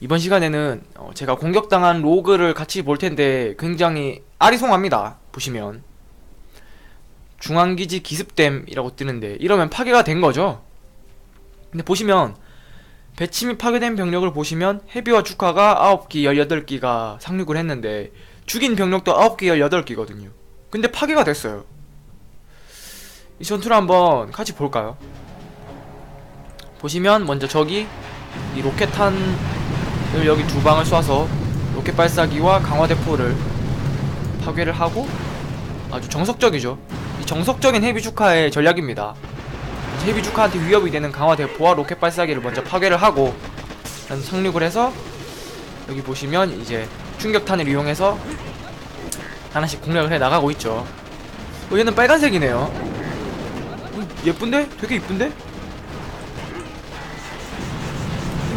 이번 시간에는 어, 제가 공격당한 로그를 같이 볼 텐데 굉장히 아리송합니다. 보시면 중앙기지 기습됨이라고 뜨는데 이러면 파괴가 된 거죠. 근데 보시면 배치 및 파괴된 병력을 보시면 헤비와 주카가 9기 18기가 상륙을 했는데 죽인 병력도 9기 18기거든요. 근데 파괴가 됐어요. 이 전투를 한번 같이 볼까요? 보시면 먼저 저기 이 로켓탄 을 여기 두 방을 쏴서 로켓 발사기와 강화대포를 파괴를 하고 아주 정석적이죠. 이 정석적인 헤비 주카의 전략입니다. 헤비 주카한테 위협이 되는 강화대포와 로켓 발사기를 먼저 파괴를 하고 난 상륙을 해서 여기 보시면 이제 충격탄을 이용해서 하나씩 공략을 해 나가고 있죠. 어, 얘는 빨간색이네요. 음, 예쁜데? 되게 이쁜데?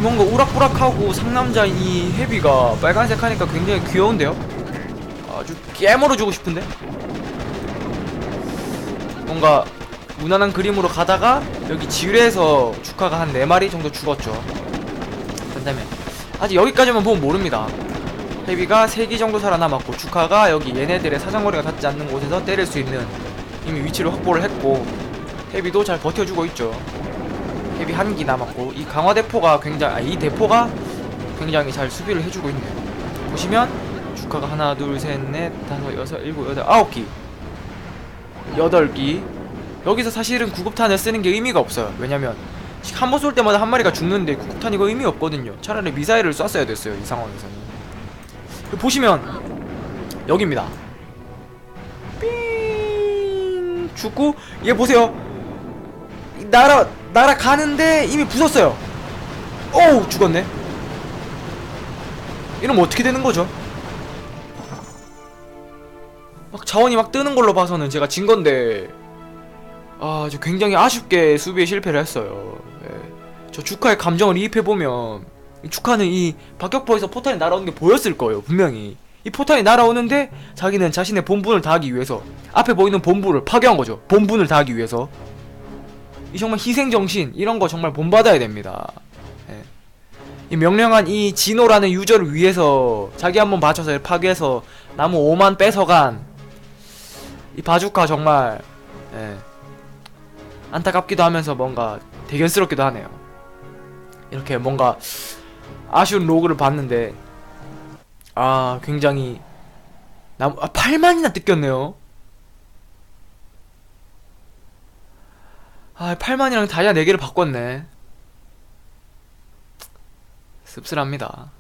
뭔가 우락부락하고 상남자인 이 헤비가 빨간색 하니까 굉장히 귀여운데요? 아주 깨물어주고 싶은데? 뭔가 무난한 그림으로 가다가 여기 지뢰에서 주카가 한 4마리 정도 죽었죠 그 다음에 아직 여기까지만 보면 모릅니다 헤비가 3기 정도 살아남았고 주카가 여기 얘네들의 사정거리가 닿지 않는 곳에서 때릴 수 있는 이미 위치를 확보를 했고 헤비도 잘 버텨주고 있죠 헤비 한 기 남았고 이 강화 대포가 굉장히 아, 이 대포가 굉장히 잘 수비를 해주고 있네요 보시면 주카가 하나 둘셋넷 다섯 여섯 일곱 여덟 아홉 기. 여덟 기. 여기서 사실은 구급탄을 쓰는 게 의미가 없어요. 왜냐면 한 번 쏠 때마다 한 마리가 죽는데 구급탄 이거 의미 없거든요. 차라리 미사일을 쐈어야 됐어요 이 상황에서는. 보시면 여기입니다. 삥! 죽고 얘 보세요. 날아 날아가는데 이미 부쉈어요. 어우 죽었네. 이러면 어떻게 되는 거죠? 막 자원이 막 뜨는 걸로 봐서는 제가 진 건데 아, 저 굉장히 아쉽게 수비에 실패를 했어요. 예. 저 주카의 감정을 이입해 보면 주카는 이 박격포에서 포탄이 날아오는 게 보였을 거예요, 분명히. 이 포탄이 날아오는데 자기는 자신의 본분을 다하기 위해서 앞에 보이는 본부를 파괴한 거죠. 본분을 다하기 위해서. 이 정말 희생 정신 이런 거 정말 본받아야 됩니다. 예. 이 명령한 이 진호라는 유저를 위해서 자기 한번 맞춰서 파괴해서 나무 5만 뺏어간 이 바주카 정말 예. 안타깝기도 하면서 뭔가 대견스럽기도 하네요. 이렇게 뭔가 아쉬운 로그를 봤는데 아 굉장히 나무 아 8만이나 뜯겼네요. 아, 8만이랑 다이아 4개를 바꿨네. 씁쓸합니다.